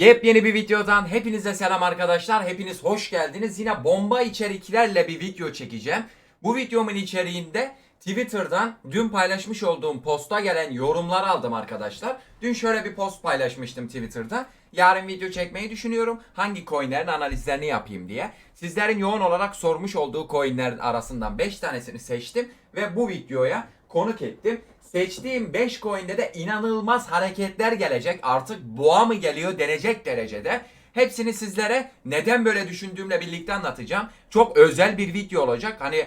Yepyeni bir videodan hepinize selam arkadaşlar. Hepiniz hoş geldiniz. Yine bomba içeriklerle bir video çekeceğim. Bu videomun içeriğinde Twitter'dan dün paylaşmış olduğum posta gelen yorumları aldım arkadaşlar. Dün şöyle bir post paylaşmıştım Twitter'da. Yarın video çekmeyi düşünüyorum. Hangi coinlerin analizlerini yapayım diye. Sizlerin yoğun olarak sormuş olduğu coinlerin arasından 5 tanesini seçtim ve bu videoya konuk ettim. Seçtiğim 5 coin'de de inanılmaz hareketler gelecek. Artık boğa mı geliyor denecek derecede. Hepsini sizlere neden böyle düşündüğümle birlikte anlatacağım. Çok özel bir video olacak. Hani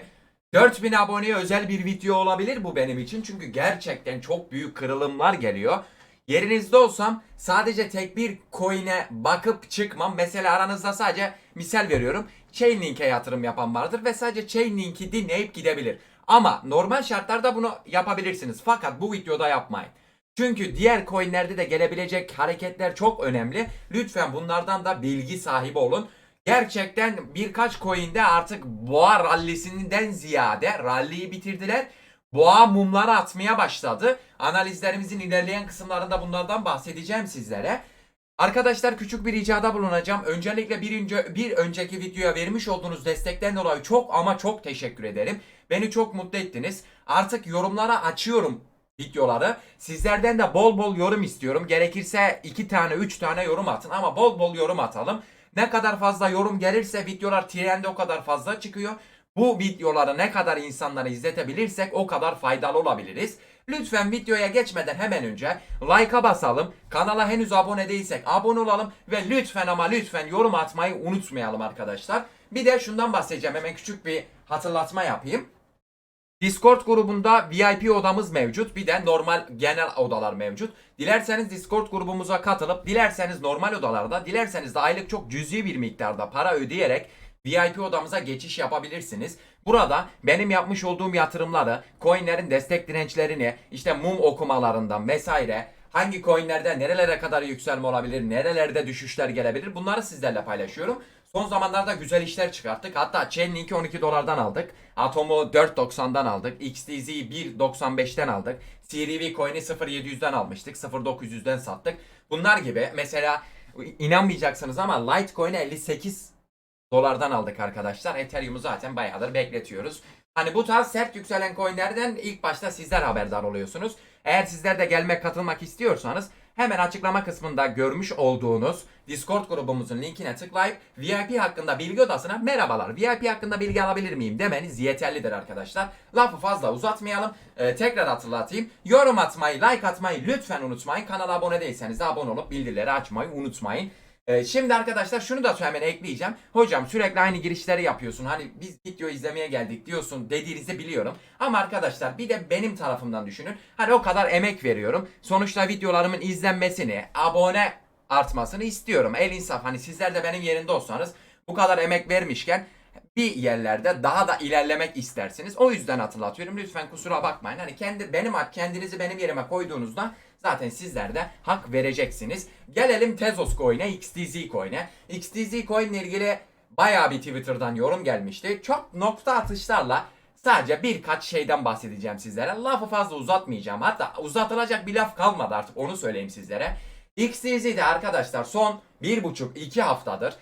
4000 aboneye özel bir video olabilir bu benim için. Çünkü gerçekten çok büyük kırılımlar geliyor. Yerinizde olsam sadece tek bir coin'e bakıp çıkmam. Mesela aranızda sadece misal veriyorum. Chainlink'e yatırım yapan vardır ve sadece Chainlink'i dinleyip gidebilir. Ama normal şartlarda bunu yapabilirsiniz. Fakat bu videoda yapmayın. Çünkü diğer coinlerde de gelebilecek hareketler çok önemli. Lütfen bunlardan da bilgi sahibi olun. Gerçekten birkaç coin'de artık boğa rallisinden ziyade ralliyi bitirdiler. Boğa mumları atmaya başladı. Analizlerimizin ilerleyen kısımlarında bunlardan bahsedeceğim sizlere. Arkadaşlar küçük bir ricada bulunacağım. Öncelikle bir, önce, bir önceki videoya vermiş olduğunuz destekten dolayı çok ama çok teşekkür ederim. Beni çok mutlu ettiniz. Artık yorumlara açıyorum videoları. Sizlerden de bol bol yorum istiyorum. Gerekirse 2 tane 3 tane yorum atın ama bol bol yorum atalım. Ne kadar fazla yorum gelirse videolar trende o kadar fazla çıkıyor. Bu videoları ne kadar insanlara izletebilirsek o kadar faydalı olabiliriz. Lütfen videoya geçmeden hemen önce like'a basalım. Kanala henüz abone değilsek abone olalım. Ve lütfen ama lütfen yorum atmayı unutmayalım arkadaşlar. Bir de şundan bahsedeceğim. Hemen küçük bir hatırlatma yapayım. Discord grubunda VIP odamız mevcut. Bir de normal genel odalar mevcut. Dilerseniz Discord grubumuza katılıp, dilerseniz normal odalarda, dilerseniz de aylık çok cüzi bir miktarda para ödeyerek VIP odamıza geçiş yapabilirsiniz. Burada benim yapmış olduğum yatırımları, coinlerin destek dirençlerini, işte mum okumalarından vesaire, hangi coinlerde nerelere kadar yükselme olabilir, nerelerde düşüşler gelebilir bunları sizlerle paylaşıyorum. Son zamanlarda güzel işler çıkarttık. Hatta Chainlink'i 12 dolardan aldık. Atom'u 4.90'dan aldık. XTZ'yi 1.95'ten aldık. CRV coin'i 0.700'den almıştık. 0.900'den sattık. Bunlar gibi mesela inanmayacaksınız ama Litecoin'i 58 dolardan aldık arkadaşlar. Ethereum'u zaten bayağıdır bekletiyoruz. Hani bu tarz sert yükselen coinlerden ilk başta sizler haberdar oluyorsunuz. Eğer sizler de gelmek katılmak istiyorsanız hemen açıklama kısmında görmüş olduğunuz Discord grubumuzun linkine tıklayıp VIP hakkında bilgi odasına merhabalar VIP hakkında bilgi alabilir miyim demeniz yeterlidir arkadaşlar. Lafı fazla uzatmayalım. Ee, tekrar hatırlatayım. Yorum atmayı, like atmayı lütfen unutmayın. Kanala abone değilseniz de abone olup bildirileri açmayı unutmayın. Ee, şimdi arkadaşlar şunu da hemen ekleyeceğim. Hocam sürekli aynı girişleri yapıyorsun. Hani biz video izlemeye geldik diyorsun dediğinizi biliyorum. Ama arkadaşlar bir de benim tarafımdan düşünün. Hani o kadar emek veriyorum. Sonuçta videolarımın izlenmesini, abone artmasını istiyorum. El insaf hani sizler de benim yerinde olsanız bu kadar emek vermişken bir yerlerde daha da ilerlemek istersiniz. O yüzden hatırlatıyorum. Lütfen kusura bakmayın. Hani kendi benim kendinizi benim yerime koyduğunuzda zaten sizler de hak vereceksiniz. Gelelim Tezos Coin'e, XTZ Coin'e. XTZ Coin ilgili bayağı bir Twitter'dan yorum gelmişti. Çok nokta atışlarla sadece birkaç şeyden bahsedeceğim sizlere. Lafı fazla uzatmayacağım. Hatta uzatılacak bir laf kalmadı artık onu söyleyeyim sizlere. XTZ'de arkadaşlar son 1,5-2 haftadır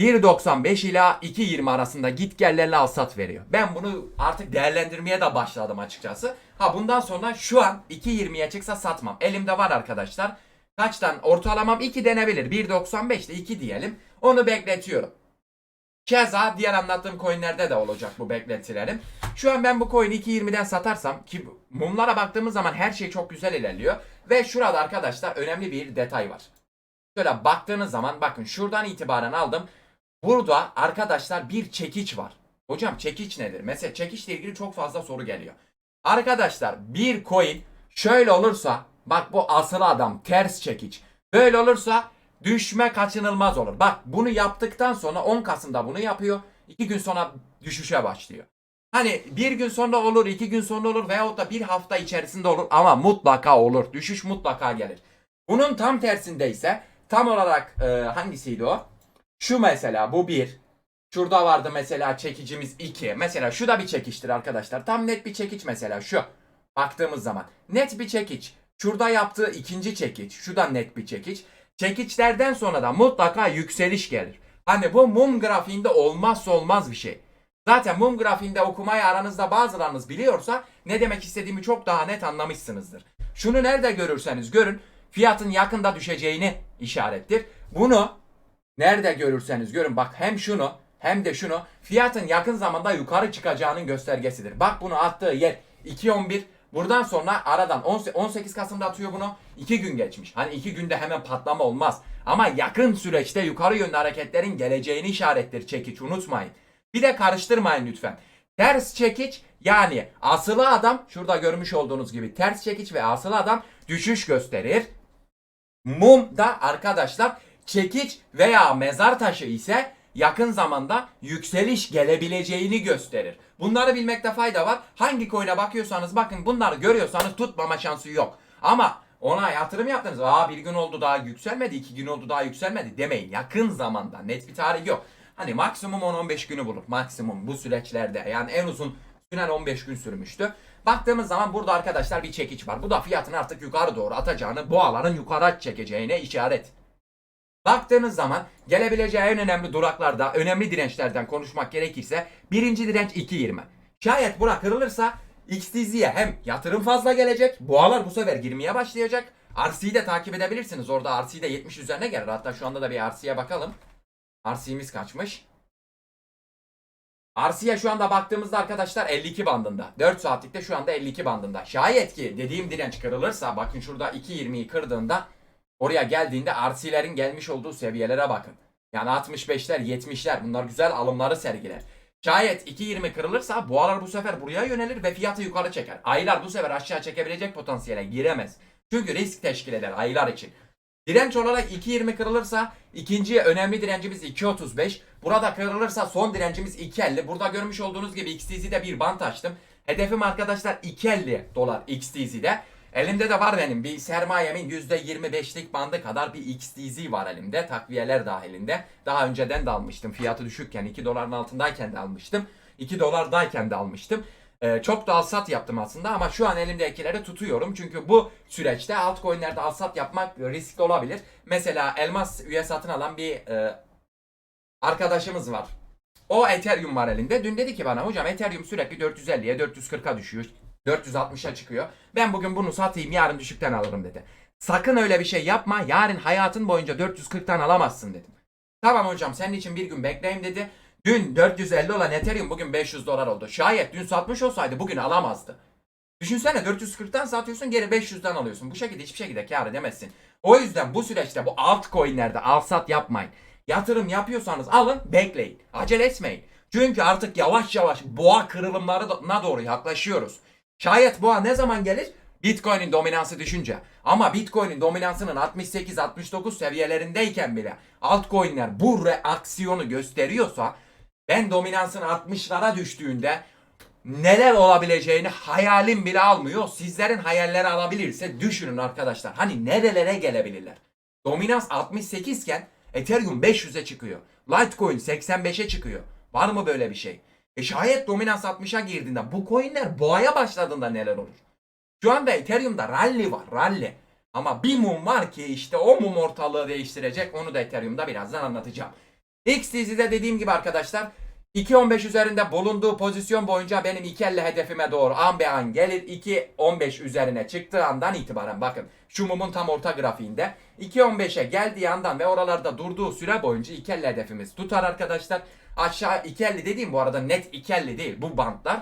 1.95 ila 2.20 arasında git gellerle alsat veriyor. Ben bunu artık değerlendirmeye de başladım açıkçası. Ha bundan sonra şu an 2.20'ye çıksa satmam. Elimde var arkadaşlar. Kaçtan ortalamam 2 denebilir. 1.95 ile 2 diyelim. Onu bekletiyorum. Keza diğer anlattığım coinlerde de olacak bu beklentilerim. Şu an ben bu coin'i 2.20'den satarsam ki mumlara baktığımız zaman her şey çok güzel ilerliyor. Ve şurada arkadaşlar önemli bir detay var. Şöyle baktığınız zaman bakın şuradan itibaren aldım. Burada arkadaşlar bir çekiç var. Hocam çekiç nedir? Mesela çekiçle ilgili çok fazla soru geliyor. Arkadaşlar bir coin şöyle olursa bak bu asıl adam ters çekiç. Böyle olursa düşme kaçınılmaz olur. Bak bunu yaptıktan sonra 10 Kasım'da bunu yapıyor. 2 gün sonra düşüşe başlıyor. Hani bir gün sonra olur, iki gün sonra olur veyahut da bir hafta içerisinde olur ama mutlaka olur. Düşüş mutlaka gelir. Bunun tam tersinde ise tam olarak e, hangisiydi o? Şu mesela bu bir. Şurada vardı mesela çekicimiz 2. Mesela şu da bir çekiştir arkadaşlar. Tam net bir çekiç mesela şu. Baktığımız zaman. Net bir çekiç. Şurada yaptığı ikinci çekiç. Şu da net bir çekiç. Çekiçlerden sonra da mutlaka yükseliş gelir. Hani bu mum grafiğinde olmazsa olmaz bir şey. Zaten mum grafiğinde okumayı aranızda bazılarınız biliyorsa ne demek istediğimi çok daha net anlamışsınızdır. Şunu nerede görürseniz görün fiyatın yakında düşeceğini işarettir. Bunu nerede görürseniz görün bak hem şunu hem de şunu fiyatın yakın zamanda yukarı çıkacağının göstergesidir. Bak bunu attığı yer 2.11 Buradan sonra aradan 18 Kasım'da atıyor bunu. 2 gün geçmiş. Hani 2 günde hemen patlama olmaz. Ama yakın süreçte yukarı yönlü hareketlerin geleceğini işarettir çekiç unutmayın. Bir de karıştırmayın lütfen. Ters çekiç yani asılı adam şurada görmüş olduğunuz gibi ters çekiç ve asılı adam düşüş gösterir. Mum da arkadaşlar çekiç veya mezar taşı ise yakın zamanda yükseliş gelebileceğini gösterir. Bunları bilmekte fayda var. Hangi coin'e bakıyorsanız bakın bunları görüyorsanız tutmama şansı yok. Ama ona yatırım yaptınız. Aa bir gün oldu daha yükselmedi, iki gün oldu daha yükselmedi demeyin. Yakın zamanda net bir tarih yok. Hani maksimum 10-15 günü bulur. Maksimum bu süreçlerde. Yani en uzun süren 15 gün sürmüştü. Baktığımız zaman burada arkadaşlar bir çekiç var. Bu da fiyatın artık yukarı doğru atacağını, boğaların yukarı çekeceğine işaret. Baktığınız zaman gelebileceği en önemli duraklarda, önemli dirençlerden konuşmak gerekirse birinci direnç 2.20. Şayet bura kırılırsa XTZ'ye hem yatırım fazla gelecek, boğalar bu sefer girmeye başlayacak. RC'yi de takip edebilirsiniz. Orada RC de 70 üzerine gelir. Hatta şu anda da bir RC'ye bakalım. RC'miz kaçmış? RC'ye şu anda baktığımızda arkadaşlar 52 bandında. 4 saatlikte şu anda 52 bandında. Şayet ki dediğim direnç kırılırsa bakın şurada 2.20'yi kırdığında oraya geldiğinde RC'lerin gelmiş olduğu seviyelere bakın. Yani 65'ler 70'ler bunlar güzel alımları sergiler. Şayet 2.20 kırılırsa boğalar bu sefer buraya yönelir ve fiyatı yukarı çeker. Aylar bu sefer aşağı çekebilecek potansiyele giremez. Çünkü risk teşkil eder aylar için. Direnç olarak 2.20 kırılırsa ikinci önemli direncimiz 2.35. Burada kırılırsa son direncimiz 2.50. Burada görmüş olduğunuz gibi XTZ'de bir bant açtım. Hedefim arkadaşlar 2.50 dolar XTZ'de. Elimde de var benim bir sermayemin %25'lik bandı kadar bir XTZ var elimde. Takviyeler dahilinde. Daha önceden de almıştım. Fiyatı düşükken 2 doların altındayken de almıştım. 2 dolardayken de almıştım. Ee, çok da alsat yaptım aslında ama şu an elimdekileri tutuyorum. Çünkü bu süreçte altcoin'lerde alsat yapmak riskli olabilir. Mesela elmas üye satın alan bir e, arkadaşımız var. O Ethereum var elinde. Dün dedi ki bana hocam Ethereum sürekli 450'ye 440'a düşüyor. 460'a çıkıyor. Ben bugün bunu satayım yarın düşükten alırım dedi. Sakın öyle bir şey yapma. Yarın hayatın boyunca 440'tan alamazsın dedim. Tamam hocam senin için bir gün bekleyeyim dedi. Dün 450 olan Ethereum bugün 500 dolar oldu. Şayet dün satmış olsaydı bugün alamazdı. Düşünsene 440'tan satıyorsun geri 500'den alıyorsun. Bu şekilde hiçbir şekilde kar edemezsin. O yüzden bu süreçte bu altcoin'lerde al sat yapmayın. Yatırım yapıyorsanız alın bekleyin. Acele etmeyin. Çünkü artık yavaş yavaş boğa kırılımlarına doğru yaklaşıyoruz. Şayet boğa ne zaman gelir? Bitcoin'in dominansı düşünce. Ama Bitcoin'in dominansının 68-69 seviyelerindeyken bile altcoin'ler bu reaksiyonu gösteriyorsa ben dominansın 60'lara düştüğünde neler olabileceğini hayalim bile almıyor. Sizlerin hayalleri alabilirse düşünün arkadaşlar. Hani nerelere gelebilirler? Dominans 68 iken Ethereum 500'e çıkıyor. Litecoin 85'e çıkıyor. Var mı böyle bir şey? E şayet dominans 60'a girdiğinde bu coinler boğaya başladığında neler olur? Şu anda Ethereum'da rally var rally. Ama bir mum var ki işte o mum ortalığı değiştirecek. Onu da Ethereum'da birazdan anlatacağım. XTZ'de dediğim gibi arkadaşlar 2.15 üzerinde bulunduğu pozisyon boyunca benim 2.50 hedefime doğru an be an gelir. 2.15 üzerine çıktığı andan itibaren bakın şu mumun tam orta grafiğinde 2.15'e geldiği andan ve oralarda durduğu süre boyunca 2.50 hedefimiz tutar arkadaşlar. Aşağı 2.50 dediğim bu arada net 2.50 değil bu bantlar.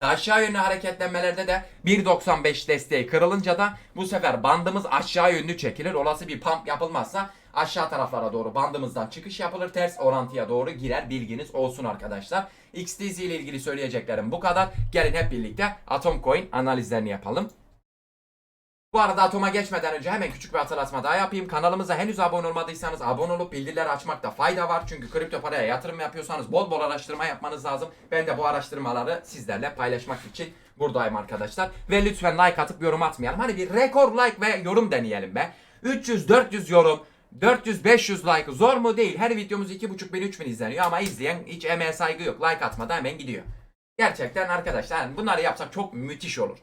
Aşağı yönlü hareketlenmelerde de 1.95 desteği kırılınca da bu sefer bandımız aşağı yönlü çekilir. Olası bir pump yapılmazsa aşağı taraflara doğru bandımızdan çıkış yapılır. Ters orantıya doğru girer. Bilginiz olsun arkadaşlar. XTZ ile ilgili söyleyeceklerim bu kadar. Gelin hep birlikte Atom Coin analizlerini yapalım. Bu arada Atom'a geçmeden önce hemen küçük bir hatırlatma daha yapayım. Kanalımıza henüz abone olmadıysanız abone olup bildirileri açmakta fayda var. Çünkü kripto paraya yatırım yapıyorsanız bol bol araştırma yapmanız lazım. Ben de bu araştırmaları sizlerle paylaşmak için buradayım arkadaşlar. Ve lütfen like atıp yorum atmayalım. Hani bir rekor like ve yorum deneyelim be. 300-400 yorum, 400-500 like zor mu değil. Her videomuz 2.5 bin 3 bin izleniyor ama izleyen hiç emeğe saygı yok. Like atmadan hemen gidiyor. Gerçekten arkadaşlar bunları yapsak çok müthiş olur.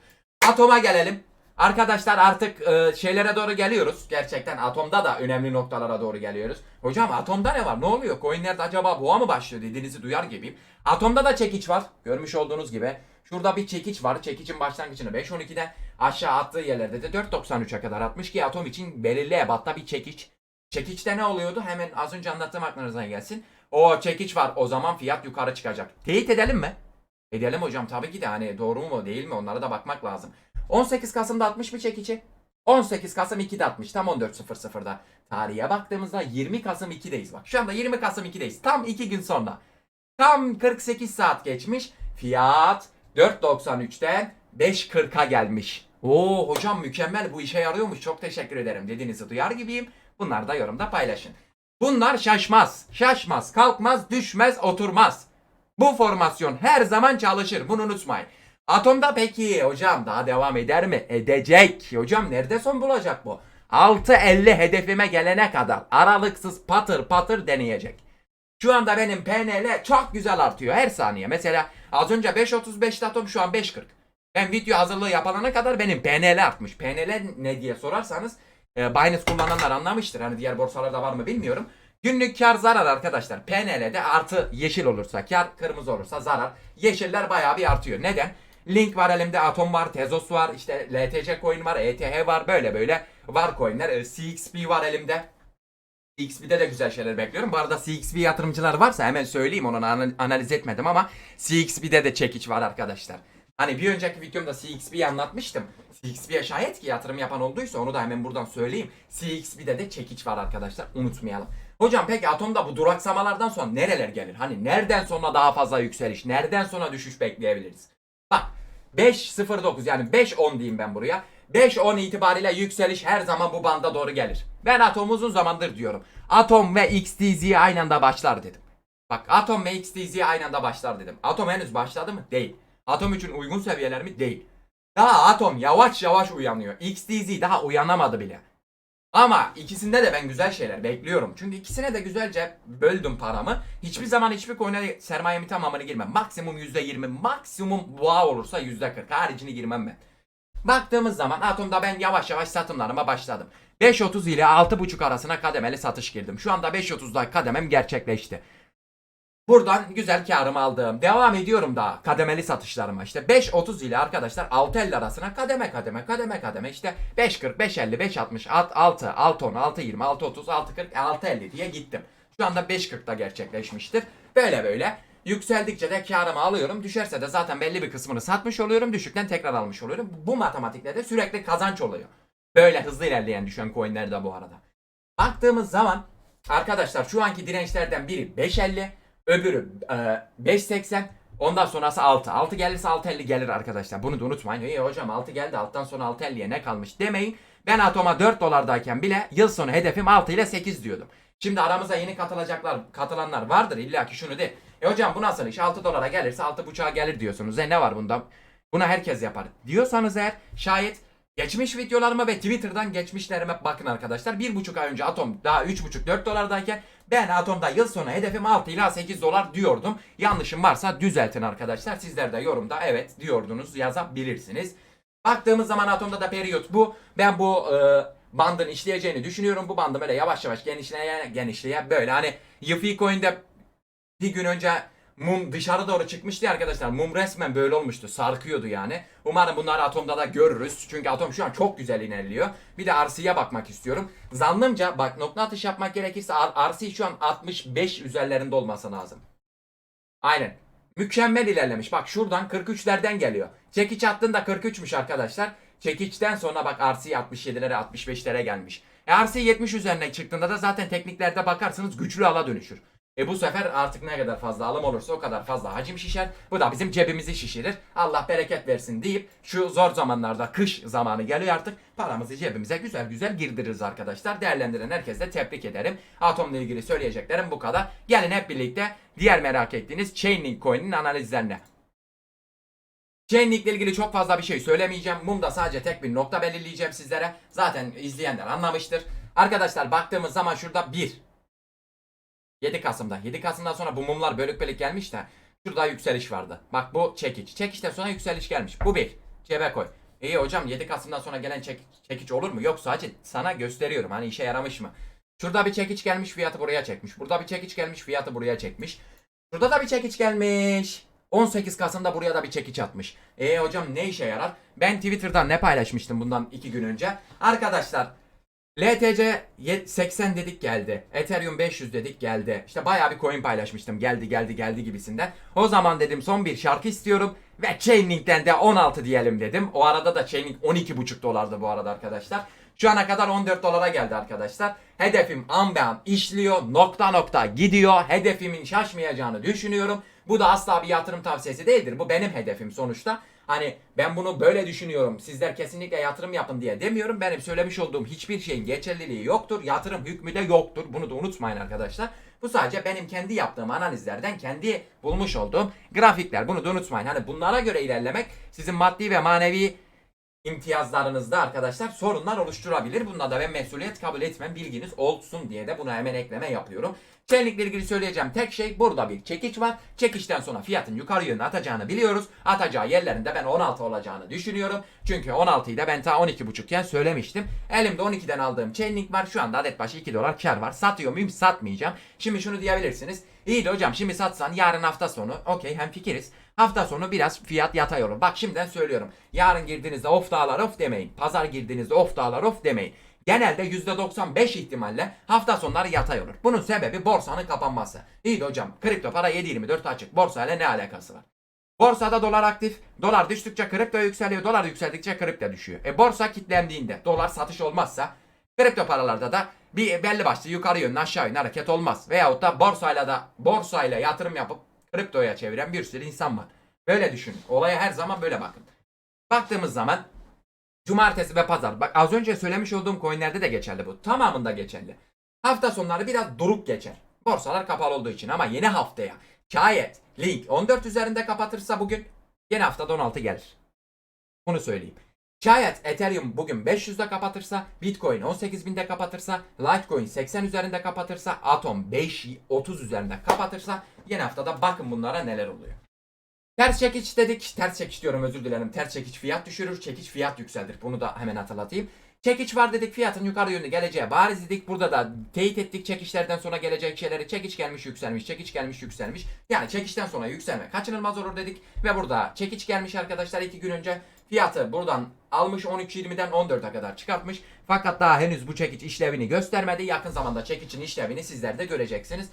Atom'a gelelim. Arkadaşlar artık e, şeylere doğru geliyoruz. Gerçekten atomda da önemli noktalara doğru geliyoruz. Hocam atomda ne var? Ne oluyor? Coinlerde acaba boğa mı başlıyor dediğinizi duyar gibiyim. Atomda da çekiç var. Görmüş olduğunuz gibi. Şurada bir çekiç var. Çekicin başlangıcını 5.12'den aşağı attığı yerlerde de 4.93'e kadar atmış ki atom için belirli ebatta bir çekiç. Çekiçte ne oluyordu? Hemen az önce anlattığım aklınıza gelsin. O çekiç var. O zaman fiyat yukarı çıkacak. Teyit edelim mi? Edelim hocam tabii ki de hani doğru mu değil mi onlara da bakmak lazım. 18 Kasım'da atmış mı çekici? 18 Kasım 2'de atmış tam 14.00'da. Tarihe baktığımızda 20 Kasım 2'deyiz bak. Şu anda 20 Kasım 2'deyiz. Tam 2 gün sonra. Tam 48 saat geçmiş. Fiyat 4.93'ten 5.40'a gelmiş. Oo hocam mükemmel bu işe yarıyormuş. Çok teşekkür ederim dediğinizi duyar gibiyim. Bunları da yorumda paylaşın. Bunlar şaşmaz, şaşmaz, kalkmaz, düşmez, oturmaz. Bu formasyon her zaman çalışır. Bunu unutmayın. Atomda peki hocam daha devam eder mi? Edecek. Hocam nerede son bulacak bu? 6.50 hedefime gelene kadar aralıksız patır patır deneyecek. Şu anda benim PNL çok güzel artıyor her saniye. Mesela az önce 5.35'te atom şu an 5.40. Ben video hazırlığı yapana kadar benim PNL artmış. PNL ne diye sorarsanız e, Binance kullananlar anlamıştır. Hani diğer borsalarda var mı bilmiyorum. Günlük kar zarar arkadaşlar. PNL'de artı yeşil olursa kar, kırmızı olursa zarar. Yeşiller bayağı bir artıyor. Neden? Link var elimde, Atom var, Tezos var, işte LTC coin var, ETH var, böyle böyle var coinler. E, CXP var elimde. CXP'de de güzel şeyler bekliyorum. Bu arada CXP yatırımcılar varsa hemen söyleyeyim onu ana- analiz etmedim ama CXP'de de çekiç var arkadaşlar. Hani bir önceki videomda CXP'yi anlatmıştım. CXP'ye şayet ki yatırım yapan olduysa onu da hemen buradan söyleyeyim. CXP'de de çekiç var arkadaşlar unutmayalım. Hocam peki atomda bu duraksamalardan sonra nereler gelir? Hani nereden sonra daha fazla yükseliş, nereden sonra düşüş bekleyebiliriz? Bak 5.09 yani 5.10 diyeyim ben buraya. 5.10 itibariyle yükseliş her zaman bu banda doğru gelir. Ben Atom uzun zamandır diyorum. Atom ve XTZ aynı anda başlar dedim. Bak Atom ve XTZ aynı anda başlar dedim. Atom henüz başladı mı? Değil. Atom için uygun seviyeler mi? Değil. Daha Atom yavaş yavaş uyanıyor. XTZ daha uyanamadı bile. Ama ikisinde de ben güzel şeyler bekliyorum. Çünkü ikisine de güzelce böldüm paramı. Hiçbir zaman hiçbir coin'e sermayemi tamamını girmem. Maksimum %20, maksimum boğa olursa %40. Haricini girmem ben. Baktığımız zaman Atom'da ben yavaş yavaş satımlarıma başladım. 5.30 ile 6.5 arasına kademeli satış girdim. Şu anda 5.30'da kademem gerçekleşti. Buradan güzel karımı aldım. Devam ediyorum daha kademeli satışlarıma. İşte 5.30 ile arkadaşlar 6.50 arasına kademe kademe kademe kademe işte 5.40, 5.50, 5.60, 6, 6.10, 6.20, 6.30, 6.40, 6.50 diye gittim. Şu anda 5.40'da gerçekleşmiştir. Böyle böyle yükseldikçe de karımı alıyorum. Düşerse de zaten belli bir kısmını satmış oluyorum. Düşükten tekrar almış oluyorum. Bu matematikle de sürekli kazanç oluyor. Böyle hızlı ilerleyen düşen coinlerde bu arada. Baktığımız zaman arkadaşlar şu anki dirençlerden biri 5.50 öbürü e, 5.80 ondan sonrası 6. 6 gelirse 6.50 gelir arkadaşlar. Bunu da unutmayın. İyi hocam 6 geldi alttan sonra 6.50'ye ne kalmış demeyin. Ben Atom'a 4 dolardayken bile yıl sonu hedefim 6 ile 8 diyordum. Şimdi aramıza yeni katılacaklar, katılanlar vardır illa ki şunu de. E hocam bu nasıl iş? 6 dolara gelirse 6.5'a gelir diyorsunuz. E ne var bunda? Buna herkes yapar. Diyorsanız eğer şayet Geçmiş videolarıma ve Twitter'dan geçmişlerime bakın arkadaşlar. Bir buçuk ay önce Atom daha 3,5-4 dolardayken ben Atom'da yıl sonu hedefim 6 ila 8 dolar diyordum. Yanlışım varsa düzeltin arkadaşlar. Sizler de yorumda evet diyordunuz yazabilirsiniz. Baktığımız zaman Atom'da da periyot bu. Ben bu e, bandın işleyeceğini düşünüyorum. Bu bandı böyle yavaş yavaş genişleye genişleye böyle hani Yuffie Coin'de bir gün önce mum dışarı doğru çıkmıştı arkadaşlar. Mum resmen böyle olmuştu. Sarkıyordu yani. Umarım bunları atomda da görürüz. Çünkü atom şu an çok güzel ilerliyor. Bir de RC'ye bakmak istiyorum. Zannımca bak nokta atış yapmak gerekirse RC şu an 65 üzerlerinde olması lazım. Aynen. Mükemmel ilerlemiş. Bak şuradan 43'lerden geliyor. Çekiç attığında 43'müş arkadaşlar. Çekiçten sonra bak RC 67'lere 65'lere gelmiş. E RC 70 üzerine çıktığında da zaten tekniklerde bakarsınız güçlü ala dönüşür. E bu sefer artık ne kadar fazla alım olursa o kadar fazla hacim şişer. Bu da bizim cebimizi şişirir. Allah bereket versin deyip şu zor zamanlarda kış zamanı geliyor artık. Paramızı cebimize güzel güzel girdiririz arkadaşlar. Değerlendiren herkese tebrik ederim. Atomla ilgili söyleyeceklerim bu kadar. Gelin hep birlikte diğer merak ettiğiniz Chainlink Coin'in analizlerine. Chainlink ile ilgili çok fazla bir şey söylemeyeceğim. Mumda sadece tek bir nokta belirleyeceğim sizlere. Zaten izleyenler anlamıştır. Arkadaşlar baktığımız zaman şurada 1, 7 Kasım'da. 7 Kasım'dan sonra bu mumlar bölük bölük gelmiş de şurada yükseliş vardı. Bak bu çekiç. Çekişten sonra yükseliş gelmiş. Bu bir. Cebe koy. İyi hocam 7 Kasım'dan sonra gelen çek- çekiç olur mu? Yok sadece sana gösteriyorum hani işe yaramış mı? Şurada bir çekiç gelmiş fiyatı buraya çekmiş. Burada bir çekiç gelmiş fiyatı buraya çekmiş. Şurada da bir çekiç gelmiş. 18 Kasım'da buraya da bir çekiç atmış. E hocam ne işe yarar? Ben Twitter'dan ne paylaşmıştım bundan 2 gün önce? Arkadaşlar LTC ye- 80 dedik geldi. Ethereum 500 dedik geldi. İşte bayağı bir coin paylaşmıştım. Geldi geldi geldi gibisinden. O zaman dedim son bir şarkı istiyorum. Ve Chainlink'ten de 16 diyelim dedim. O arada da Chainlink 12,5 dolardı bu arada arkadaşlar. Şu ana kadar 14 dolara geldi arkadaşlar. Hedefim an be an işliyor. Nokta nokta gidiyor. Hedefimin şaşmayacağını düşünüyorum. Bu da asla bir yatırım tavsiyesi değildir. Bu benim hedefim sonuçta. Hani ben bunu böyle düşünüyorum. Sizler kesinlikle yatırım yapın diye demiyorum. Benim söylemiş olduğum hiçbir şeyin geçerliliği yoktur. Yatırım hükmü de yoktur. Bunu da unutmayın arkadaşlar. Bu sadece benim kendi yaptığım analizlerden kendi bulmuş olduğum grafikler. Bunu da unutmayın. Hani bunlara göre ilerlemek sizin maddi ve manevi imtiyazlarınızda arkadaşlar sorunlar oluşturabilir. Bunda da ben mesuliyet kabul etmem bilginiz olsun diye de buna hemen ekleme yapıyorum. Çelikle ilgili söyleyeceğim tek şey burada bir çekiç var. Çekişten sonra fiyatın yukarı yönde atacağını biliyoruz. Atacağı yerlerinde ben 16 olacağını düşünüyorum. Çünkü 16'yı da ben ta 12.5 iken söylemiştim. Elimde 12'den aldığım chainlink var. Şu anda adet başı 2 dolar kar var. Satıyor muyum? Satmayacağım. Şimdi şunu diyebilirsiniz. İyi de hocam şimdi satsan yarın hafta sonu okey hem fikiriz. Hafta sonu biraz fiyat yatay olur. Bak şimdiden söylüyorum. Yarın girdiğinizde of dağlar of demeyin. Pazar girdiğinizde of dağlar of demeyin. Genelde %95 ihtimalle hafta sonları yatay olur. Bunun sebebi borsanın kapanması. İyi de hocam kripto para 7.24 açık. Borsayla ne alakası var? Borsada dolar aktif. Dolar düştükçe kripto yükseliyor. Dolar yükseldikçe kripto düşüyor. E borsa kilitlendiğinde dolar satış olmazsa kripto paralarda da bir belli başlı yukarı yönlü aşağı yönlü hareket olmaz. Veyahut da borsayla da borsayla yatırım yapıp kriptoya çeviren bir sürü insan var. Böyle düşünün. Olaya her zaman böyle bakın. Baktığımız zaman cumartesi ve pazar. Bak az önce söylemiş olduğum coinlerde de geçerli bu. Tamamında geçerli. Hafta sonları biraz duruk geçer. Borsalar kapalı olduğu için ama yeni haftaya şayet link 14 üzerinde kapatırsa bugün yeni haftada 16 gelir. Bunu söyleyeyim. Şayet Ethereum bugün 500'de kapatırsa, Bitcoin 18.000'de kapatırsa, Litecoin 80 üzerinde kapatırsa, Atom 5 30 üzerinde kapatırsa yeni haftada bakın bunlara neler oluyor. Ters çekiç dedik. Ters çekiç diyorum özür dilerim. Ters çekiç fiyat düşürür. Çekiç fiyat yükseltir. Bunu da hemen hatırlatayım. Çekiç var dedik fiyatın yukarı yönlü geleceği bariz dedik. Burada da teyit ettik çekişlerden sonra gelecek şeyleri. Çekiç gelmiş yükselmiş. Çekiç gelmiş yükselmiş. Yani çekişten sonra yükselme kaçınılmaz olur dedik. Ve burada çekiç gelmiş arkadaşlar iki gün önce. Fiyatı buradan almış 13.20'den 14'e kadar çıkartmış. Fakat daha henüz bu çekiç işlevini göstermedi. Yakın zamanda çekiçin işlevini sizler de göreceksiniz.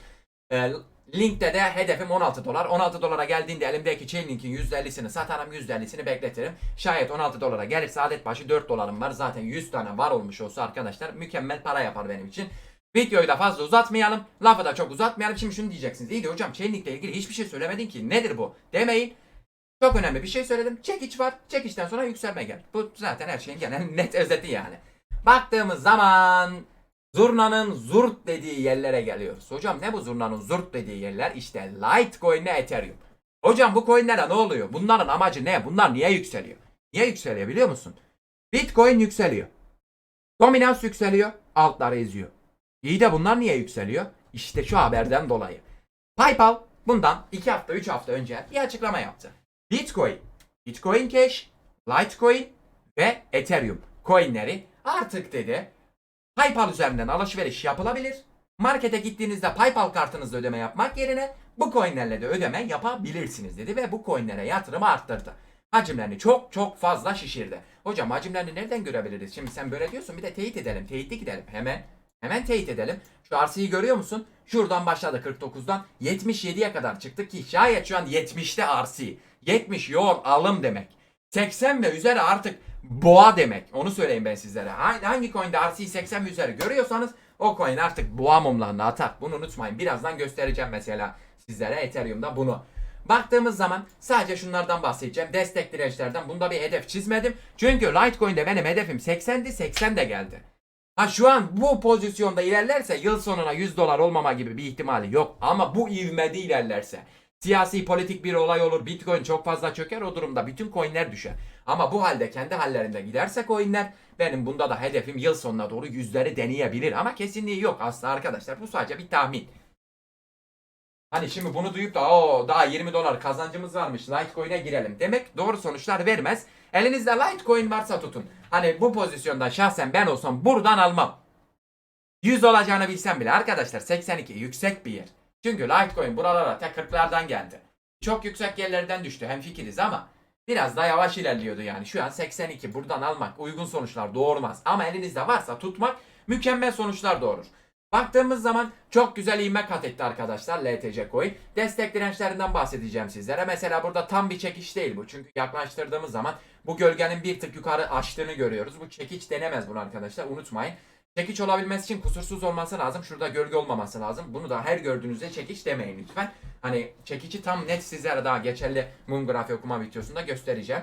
Ee, linkte de hedefim 16 dolar. 16 dolara geldiğinde elimdeki Chainlink'in %50'sini satarım, %50'sini bekletirim. Şayet 16 dolara gelirse adet başı 4 dolarım var. Zaten 100 tane var olmuş olsa arkadaşlar mükemmel para yapar benim için. Videoyu da fazla uzatmayalım. Lafı da çok uzatmayalım. Şimdi şunu diyeceksiniz. İyi de hocam Chainlink'le ilgili hiçbir şey söylemedin ki. Nedir bu? Demeyin. Çok önemli bir şey söyledim. Çekiç var. Çekiçten sonra yükselme gel. Bu zaten her şeyin genel net özeti yani. Baktığımız zaman Zurna'nın zurt dediği yerlere geliyoruz. Hocam ne bu zurnanın zurt dediği yerler? İşte Litecoin ile Ethereum. Hocam bu coinlere ne oluyor? Bunların amacı ne? Bunlar niye yükseliyor? Niye yükseliyor biliyor musun? Bitcoin yükseliyor. Dominans yükseliyor. Altları eziyor. İyi de bunlar niye yükseliyor? İşte şu haberden dolayı. PayPal bundan 2 hafta 3 hafta önce bir açıklama yaptı. Bitcoin, Bitcoin Cash, Litecoin ve Ethereum coinleri artık dedi PayPal üzerinden alışveriş yapılabilir. Markete gittiğinizde PayPal kartınızla ödeme yapmak yerine bu coinlerle de ödeme yapabilirsiniz dedi ve bu coinlere yatırımı arttırdı. Hacimlerini çok çok fazla şişirdi. Hocam hacimlerini nereden görebiliriz? Şimdi sen böyle diyorsun bir de teyit edelim. Teyitli gidelim hemen. Hemen teyit edelim. Şu RC'yi görüyor musun? Şuradan başladı 49'dan 77'ye kadar çıktı ki şayet şu an 70'te RC. 70 yoğun alım demek. 80 ve üzeri artık boğa demek. Onu söyleyeyim ben sizlere. Hangi, coin'de RC 80 ve üzeri görüyorsanız o coin artık boğa mumlarını atar. Bunu unutmayın. Birazdan göstereceğim mesela sizlere Ethereum'da bunu. Baktığımız zaman sadece şunlardan bahsedeceğim. Destek dirençlerden. Bunda bir hedef çizmedim. Çünkü Litecoin'de benim hedefim 80'di. 80 de geldi. Ha şu an bu pozisyonda ilerlerse yıl sonuna 100 dolar olmama gibi bir ihtimali yok. Ama bu ivmede ilerlerse siyasi politik bir olay olur. Bitcoin çok fazla çöker. O durumda bütün coinler düşer. Ama bu halde kendi hallerinde giderse coinler benim bunda da hedefim yıl sonuna doğru yüzleri deneyebilir. Ama kesinliği yok aslında arkadaşlar. Bu sadece bir tahmin. Hani şimdi bunu duyup da o daha 20 dolar kazancımız varmış Litecoin'e girelim demek doğru sonuçlar vermez. Elinizde Litecoin varsa tutun. Hani bu pozisyonda şahsen ben olsam buradan almam. 100 olacağını bilsem bile arkadaşlar 82 yüksek bir yer. Çünkü Litecoin buralara tek 40'lardan geldi. Çok yüksek yerlerden düştü hem fikiriz ama biraz da yavaş ilerliyordu yani. Şu an 82 buradan almak uygun sonuçlar doğurmaz. Ama elinizde varsa tutmak mükemmel sonuçlar doğurur. Baktığımız zaman çok güzel ivme kat etti arkadaşlar LTC Coin. Destek dirençlerinden bahsedeceğim sizlere. Mesela burada tam bir çekiş değil bu. Çünkü yaklaştırdığımız zaman bu gölgenin bir tık yukarı açtığını görüyoruz. Bu çekiç denemez bunu arkadaşlar unutmayın. Çekiç olabilmesi için kusursuz olması lazım. Şurada gölge olmaması lazım. Bunu da her gördüğünüzde çekiç demeyin lütfen. Hani çekici tam net sizlere daha geçerli mum grafiği okuma videosunda göstereceğim.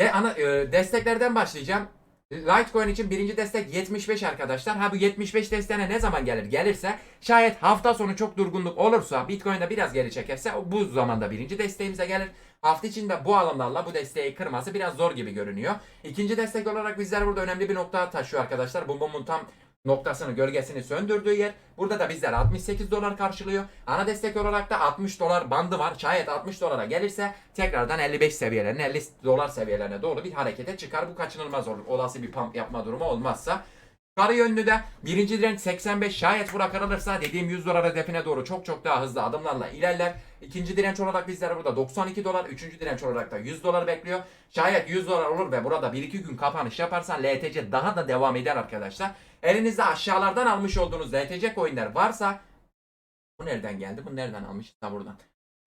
Ve ana e, desteklerden başlayacağım. Litecoin için birinci destek 75 arkadaşlar. Ha bu 75 desteğine ne zaman gelir? Gelirse şayet hafta sonu çok durgunluk olursa Bitcoin'de biraz geri çekerse bu zamanda birinci desteğimize gelir. Hafta içinde bu alımlarla bu desteği kırması biraz zor gibi görünüyor. İkinci destek olarak bizler burada önemli bir nokta taşıyor arkadaşlar. Bu mumun tam noktasını, gölgesini söndürdüğü yer. Burada da bizler 68 dolar karşılıyor. Ana destek olarak da 60 dolar bandı var. Şayet 60 dolara gelirse tekrardan 55 seviyelerine, 50 dolar seviyelerine doğru bir harekete çıkar. Bu kaçınılmaz olur. Olası bir pump yapma durumu olmazsa. Yukarı yönlü de birinci direnç 85 şayet bura kırılırsa dediğim 100 dolar hedefine doğru çok çok daha hızlı adımlarla ilerler. İkinci direnç olarak bizler burada 92 dolar, üçüncü direnç olarak da 100 dolar bekliyor. Şayet 100 dolar olur ve burada 1-2 gün kapanış yaparsan LTC daha da devam eder arkadaşlar. Elinizde aşağılardan almış olduğunuz LTC coinler varsa bu nereden geldi? Bu nereden almış? Ha buradan.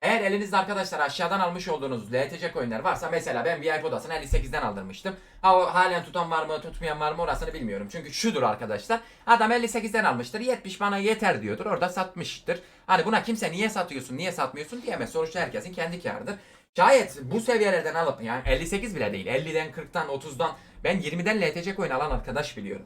Eğer elinizde arkadaşlar aşağıdan almış olduğunuz LTC coinler varsa mesela ben VIP odasını 58'den aldırmıştım. Ha, halen tutan var mı tutmayan var mı orasını bilmiyorum. Çünkü şudur arkadaşlar. Adam 58'den almıştır. 70 bana yeter diyordur. Orada satmıştır. Hani buna kimse niye satıyorsun niye satmıyorsun diyemez. Sonuçta herkesin kendi karıdır. Şayet bu seviyelerden alıp yani 58 bile değil 50'den 40'tan 30'dan ben 20'den LTC coin alan arkadaş biliyorum.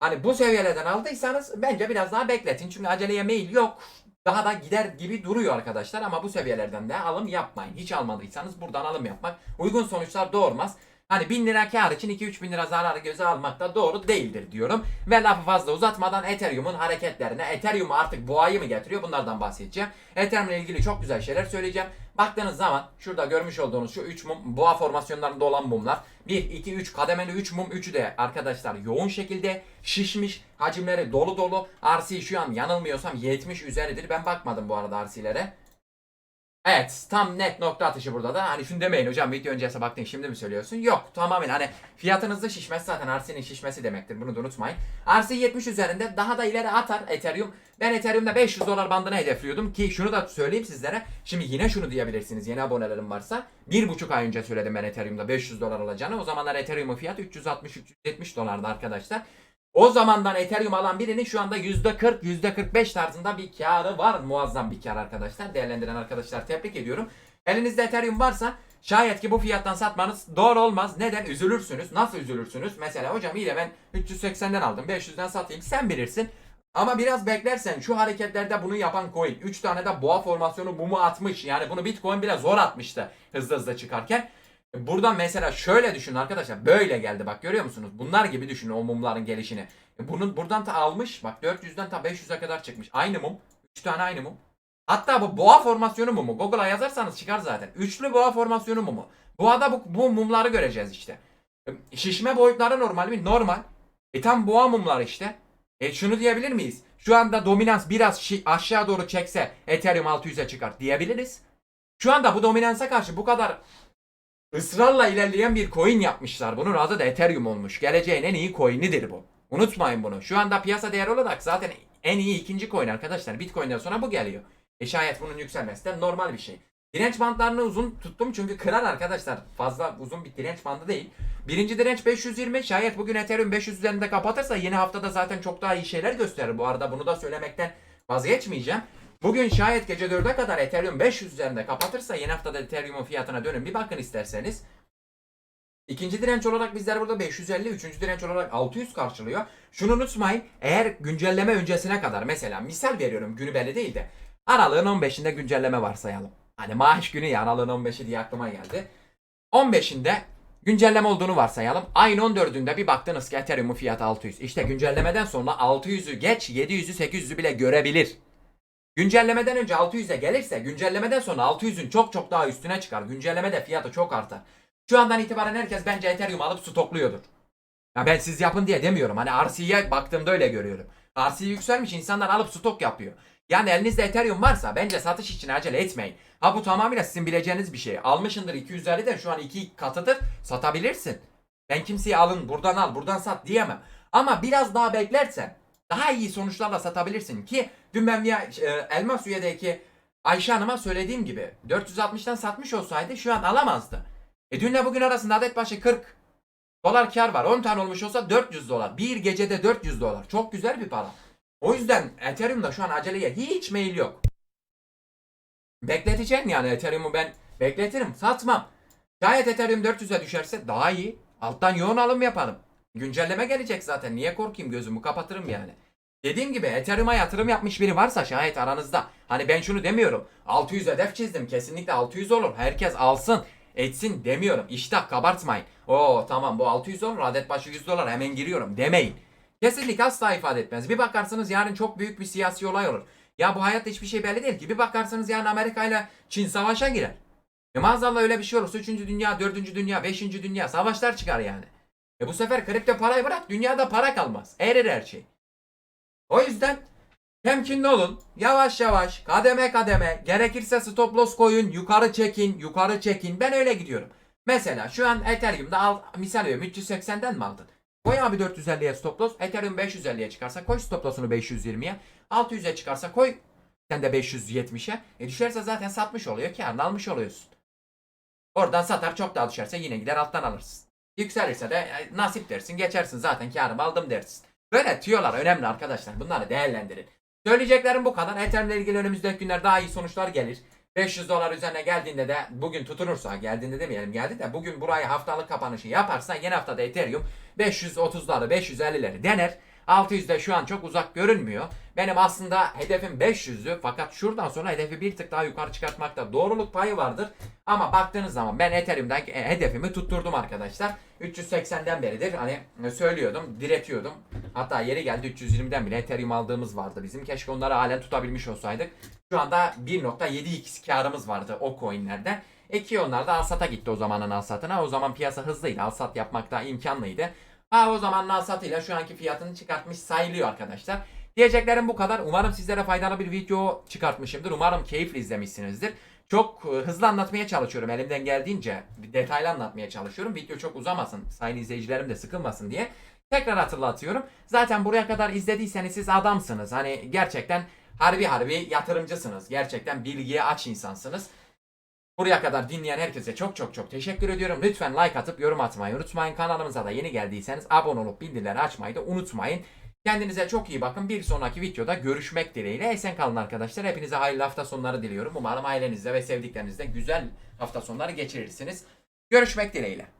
Hani bu seviyelerden aldıysanız bence biraz daha bekletin. Çünkü aceleye meyil yok. Daha da gider gibi duruyor arkadaşlar ama bu seviyelerden de alım yapmayın. Hiç almadıysanız buradan alım yapmak uygun sonuçlar doğurmaz. Hani 1000 lira kar için 2-3 bin lira zararı göze almak da doğru değildir diyorum. Ve lafı fazla uzatmadan Ethereum'un hareketlerine, Ethereum artık boğayı mı getiriyor bunlardan bahsedeceğim. Ethereum ile ilgili çok güzel şeyler söyleyeceğim. Baktığınız zaman şurada görmüş olduğunuz şu 3 mum boğa formasyonlarında olan mumlar. 1, 2, 3 kademeli 3 mum. Üçü de arkadaşlar yoğun şekilde şişmiş. Hacimleri dolu dolu. RC şu an yanılmıyorsam 70 üzeridir. Ben bakmadım bu arada RC'lere. Evet tam net nokta atışı burada da. Hani şunu demeyin hocam video öncesi baktın şimdi mi söylüyorsun? Yok tamamen hani fiyatınızda şişmesi zaten RC'nin şişmesi demektir. Bunu da unutmayın. RC 70 üzerinde daha da ileri atar Ethereum. Ben Ethereum'da 500 dolar bandına hedefliyordum ki şunu da söyleyeyim sizlere. Şimdi yine şunu diyebilirsiniz yeni abonelerim varsa. Bir buçuk ay önce söyledim ben Ethereum'da 500 dolar olacağını. O zamanlar Ethereum'un fiyatı 360-370 dolardı arkadaşlar. O zamandan Ethereum alan birinin şu anda %40, %45 tarzında bir karı var. Muazzam bir kar arkadaşlar. Değerlendiren arkadaşlar tebrik ediyorum. Elinizde Ethereum varsa şayet ki bu fiyattan satmanız doğru olmaz. Neden? Üzülürsünüz. Nasıl üzülürsünüz? Mesela hocam iyi de ben 380'den aldım. 500'den satayım. Sen bilirsin. Ama biraz beklersen şu hareketlerde bunu yapan coin 3 tane de boğa formasyonu mumu atmış. Yani bunu Bitcoin bile zor atmıştı hızlı hızlı çıkarken. Buradan mesela şöyle düşünün arkadaşlar. Böyle geldi bak görüyor musunuz? Bunlar gibi düşünün o mumların gelişini. Bunun buradan ta almış. Bak 400'den ta 500'e kadar çıkmış. Aynı mum. 3 tane aynı mum. Hatta bu boğa formasyonu mumu. Google'a yazarsanız çıkar zaten. Üçlü boğa formasyonu mumu. Boğada bu, bu mumları göreceğiz işte. Şişme boyutları normal mi? Normal. E tam boğa mumlar işte. E şunu diyebilir miyiz? Şu anda dominans biraz aşağı doğru çekse Ethereum 600'e çıkar diyebiliriz. Şu anda bu dominansa karşı bu kadar ısrarla ilerleyen bir coin yapmışlar. Bunun adı da Ethereum olmuş. Geleceğin en iyi coin'idir bu. Unutmayın bunu. Şu anda piyasa değeri olarak zaten en iyi ikinci coin arkadaşlar. Bitcoin'den sonra bu geliyor. E şayet bunun yükselmesi de normal bir şey. Direnç bandlarını uzun tuttum çünkü kırar arkadaşlar. Fazla uzun bir direnç bandı değil. Birinci direnç 520. Şayet bugün Ethereum 500 üzerinde kapatırsa yeni haftada zaten çok daha iyi şeyler gösterir. Bu arada bunu da söylemekten vazgeçmeyeceğim. Bugün şayet gece 4'e kadar Ethereum 500 üzerinde kapatırsa yeni haftada Ethereum'un fiyatına dönün bir bakın isterseniz. İkinci direnç olarak bizler burada 550, üçüncü direnç olarak 600 karşılıyor. Şunu unutmayın eğer güncelleme öncesine kadar mesela misal veriyorum günü belli değil de aralığın 15'inde güncelleme varsayalım. Hani maaş günü ya aralığın 15'i diye aklıma geldi. 15'inde güncelleme olduğunu varsayalım. Ayın 14'ünde bir baktınız ki Ethereum'un fiyatı 600. İşte güncellemeden sonra 600'ü geç 700'ü 800'ü bile görebilir. Güncellemeden önce 600'e gelirse güncellemeden sonra 600'ün çok çok daha üstüne çıkar. Güncellemede fiyatı çok artar. Şu andan itibaren herkes bence Ethereum alıp stokluyordur. Ya ben siz yapın diye demiyorum. Hani RC'ye baktığımda öyle görüyorum. RC yükselmiş insanlar alıp stok yapıyor. Yani elinizde Ethereum varsa bence satış için acele etmeyin. Ha bu tamamıyla sizin bileceğiniz bir şey. Almışındır 250'den şu an 2 katıdır satabilirsin. Ben kimseyi alın buradan al buradan sat diyemem. Ama biraz daha beklersen daha iyi sonuçlarla satabilirsin ki dün ben bir e, Elmas Üye'deki Ayşe Hanım'a söylediğim gibi 460'tan satmış olsaydı şu an alamazdı. E dünle bugün arasında adet başı 40 dolar kar var. 10 tane olmuş olsa 400 dolar. Bir gecede 400 dolar. Çok güzel bir para. O yüzden Ethereum'da şu an aceleye hiç meyil yok. Bekleteceğim yani Ethereum'u ben bekletirim. Satmam. Şayet Ethereum 400'e düşerse daha iyi. Alttan yoğun alım yaparım. Güncelleme gelecek zaten. Niye korkayım gözümü kapatırım yani. Dediğim gibi Ethereum'a yatırım yapmış biri varsa şayet aranızda. Hani ben şunu demiyorum. 600 hedef çizdim. Kesinlikle 600 olur. Herkes alsın. Etsin demiyorum. İştah kabartmayın. Oo tamam bu 600 olur. Adet başı 100 dolar hemen giriyorum demeyin. Kesinlikle asla ifade etmez. Bir bakarsınız yarın çok büyük bir siyasi olay olur. Ya bu hayatta hiçbir şey belli değil ki. Bir bakarsınız yarın Amerika ile Çin savaşa girer. E maazallah öyle bir şey olursa 3. dünya, 4. dünya, 5. dünya savaşlar çıkar yani. E bu sefer kripto parayı bırak dünyada para kalmaz. Erir her şey. O yüzden temkinli olun. Yavaş yavaş, kademe kademe. Gerekirse stop loss koyun, yukarı çekin, yukarı çekin. Ben öyle gidiyorum. Mesela şu an Ethereum'da al, misal veriyorum 380'den mi aldın? Koy abi 450'ye stop loss. Ethereum 550'ye çıkarsa koy stop loss'unu 520'ye. 600'e çıkarsa koy sen de 570'e. E düşerse zaten satmış oluyor. Karını almış oluyorsun. Oradan satar çok daha düşerse yine gider alttan alırsın. Yükselirse de e, nasip dersin geçersin zaten karımı aldım dersin. Böyle tüyolar önemli arkadaşlar. Bunları değerlendirin. Söyleyeceklerim bu kadar. Ethereum ile ilgili önümüzdeki günler daha iyi sonuçlar gelir. 500 dolar üzerine geldiğinde de bugün tutunursa geldiğinde demeyelim geldi de bugün burayı haftalık kapanışı yaparsa yeni haftada Ethereum 530'ları 550'leri dener. 600'de şu an çok uzak görünmüyor. Benim aslında hedefim 500'lü fakat şuradan sonra hedefi bir tık daha yukarı çıkartmakta doğruluk payı vardır. Ama baktığınız zaman ben Ethereum'dan e, hedefimi tutturdum arkadaşlar. 380'den beridir hani söylüyordum, diretiyordum. Hatta yeri geldi 320'den bile Ethereum aldığımız vardı bizim. Keşke onları halen tutabilmiş olsaydık. Şu anda 1.7x karımız vardı o coinlerden. Eki onlar da alsata gitti o zamanın alsatına. O zaman piyasa hızlıydı. Alsat yapmak da imkanlıydı. Ha o zaman alsatıyla şu anki fiyatını çıkartmış sayılıyor arkadaşlar. Diyeceklerim bu kadar. Umarım sizlere faydalı bir video çıkartmışımdır. Umarım keyifli izlemişsinizdir. Çok e, hızlı anlatmaya çalışıyorum. Elimden geldiğince detaylı anlatmaya çalışıyorum. Video çok uzamasın. Sayın izleyicilerim de sıkılmasın diye. Tekrar hatırlatıyorum. Zaten buraya kadar izlediyseniz siz adamsınız. Hani gerçekten harbi harbi yatırımcısınız. Gerçekten bilgiye aç insansınız. Buraya kadar dinleyen herkese çok çok çok teşekkür ediyorum. Lütfen like atıp yorum atmayı unutmayın. Kanalımıza da yeni geldiyseniz abone olup bildirimleri açmayı da unutmayın. Kendinize çok iyi bakın. Bir sonraki videoda görüşmek dileğiyle. Esen kalın arkadaşlar. Hepinize hayırlı hafta sonları diliyorum. Umarım ailenizle ve sevdiklerinizle güzel hafta sonları geçirirsiniz. Görüşmek dileğiyle.